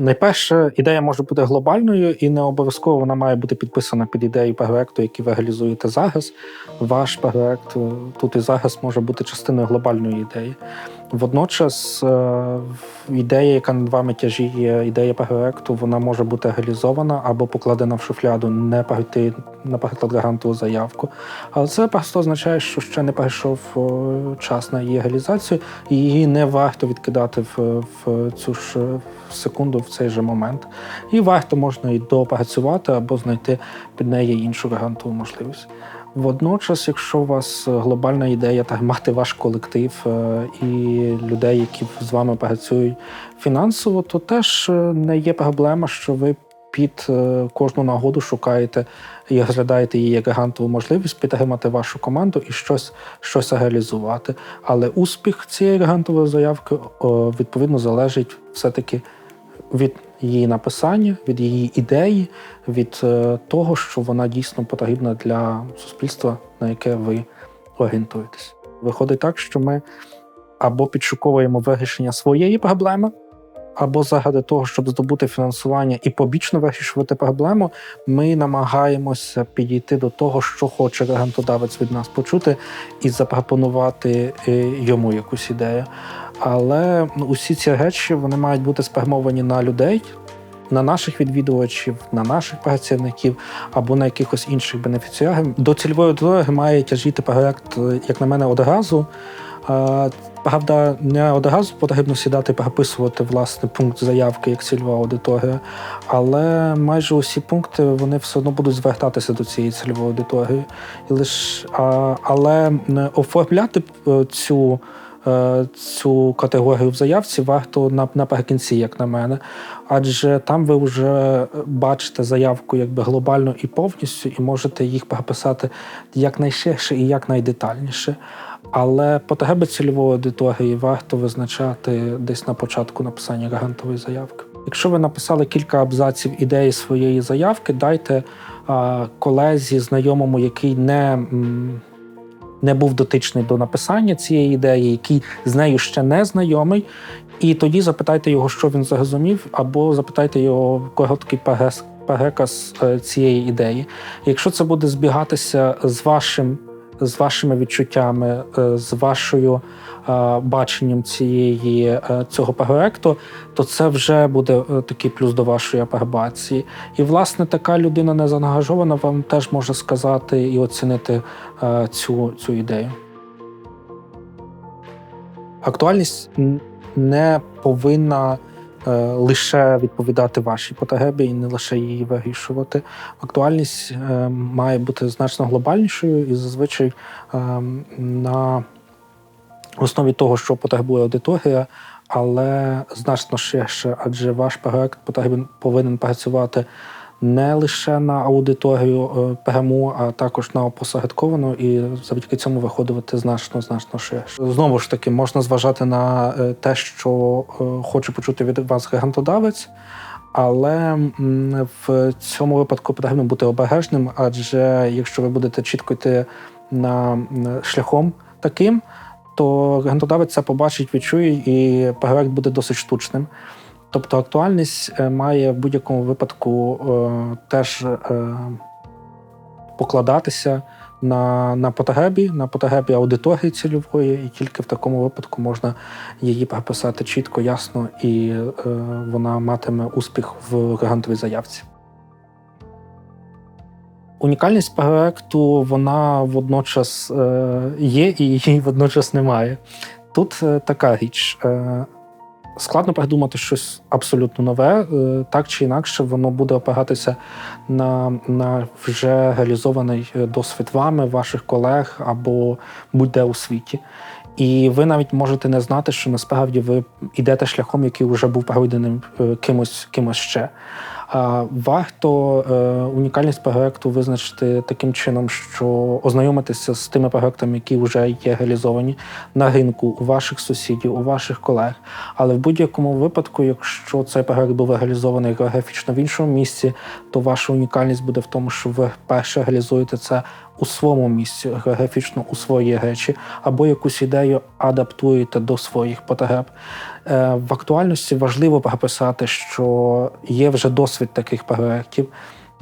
Найперше, ідея може бути глобальною і не обов'язково вона має бути підписана під ідею проекту, який ви реалізуєте зараз. Ваш проект е, тут і зараз може бути частиною глобальної ідеї. Водночас е, ідея, яка над вами тяжіє, ідея проекту, вона може бути реалізована або покладена в шуфляду, не пройти, наприклад, грантову заявку. Але це просто означає, що ще не прийшов е, час на її реалізацію, і її не варто відкидати в, в цю ж секунду в цей же момент. І варто можна і допрацювати або знайти під неї іншу грантову можливість. Водночас, якщо у вас глобальна ідея так мати ваш колектив е, і людей, які з вами працюють фінансово, то теж е, не є проблема, що ви під е, кожну нагоду шукаєте і розглядаєте її як грантову можливість підтримати вашу команду і щось щось реалізувати. Але успіх цієї грантової заявки відповідно залежить все-таки від її написання, від її ідеї, від е, того, що вона дійсно потрібна для суспільства, на яке ви орієнтуєтесь. Виходить так, що ми або підшуковуємо вирішення своєї проблеми, або заради того, щоб здобути фінансування і побічно вирішувати проблему, ми намагаємося підійти до того, що хоче грантодавець від нас почути, і запропонувати е, йому якусь ідею. Але ну, усі ці речі вони мають бути спрямовані на людей. На наших відвідувачів, на наших працівників або на якихось інших бенефіціарів. До цільової аудиторії має тяжіти проект, як на мене, одразу. Правда, не одразу потрібно сідати прописувати власне пункт заявки як цільова аудиторія, але майже усі пункти вони все одно будуть звертатися до цієї цільової аудиторії. І лиш, а, Але оформляти е, цю цю категорію в заявці варто наприкінці, як на мене. Адже там ви вже бачите заявку якби глобально і повністю, і можете їх прописати якнайширше і якнайдетальніше. Але потреби цільової аудиторії варто визначати десь на початку написання грантової заявки. Якщо ви написали кілька абзаців ідеї своєї заявки, дайте колезі, знайомому, який не не був дотичний до написання цієї ідеї, який з нею ще не знайомий, і тоді запитайте його, що він зрозумів, або запитайте його короткий Пегека з цієї ідеї. Якщо це буде збігатися з вашим з вашими відчуттями, е, з вашою е, баченням цієї е, цього проекту, то це вже буде такий плюс до вашої апробації. І, власне, така людина незаангажована вам теж може сказати і оцінити цю, цю ідею. Актуальність не повинна лише відповідати вашій потагебі і не лише її вирішувати. Актуальність е, має бути значно глобальнішою і зазвичай е, на основі того, що потребує аудиторія, але значно ширше, адже ваш проект повинен працювати не лише на аудиторію е, ПГМУ, а також на опосередковану, і завдяки цьому виходити значно значно ширше. Знову ж таки, можна зважати на е, те, що е, хоче почути від вас грантодавець. Але в цьому випадку потрібно бути обережним, адже якщо ви будете чітко йти на шляхом таким, то грантодавець це побачить, відчує, і проект буде досить штучним. Тобто актуальність е, має в будь-якому випадку е, теж е, покладатися на на потребі, на потребі аудиторії цільової, і тільки в такому випадку можна її прописати чітко, ясно, і вона матиме успіх в грантовій заявці. Унікальність проекту вона водночас є і її водночас немає. Тут така річ складно придумати щось абсолютно нове, е, так чи інакше, воно буде опиратися на на вже реалізований е, досвід вами, ваших колег або будь-де у світі. І ви навіть можете не знати, що насправді ви йдете шляхом, який вже був пройденим е, кимось кимось ще. Варто е, унікальність проекту визначити таким чином, що ознайомитися з тими проектами, які вже є реалізовані на ринку у ваших сусідів, у ваших колег. Але в будь-якому випадку, якщо цей проект був реалізований географічно в іншому місці, то ваша унікальність буде в тому, що ви перше реалізуєте це у своєму місці, географічно у свої речі, або якусь ідею адаптуєте до своїх потреб. Е, В актуальності важливо прописати, що є вже досвід таких проєктів,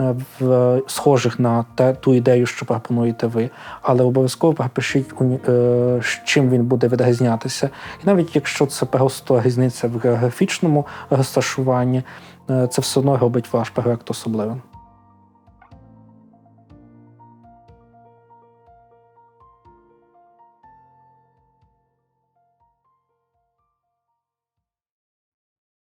е, в схожих на те, ту ідею, що пропонуєте ви, але обов'язково пропишіть, е, чим він буде відрізнятися. І навіть якщо це просто різниця в географічному розташуванні, е, це все одно робить ваш проєкт особливим.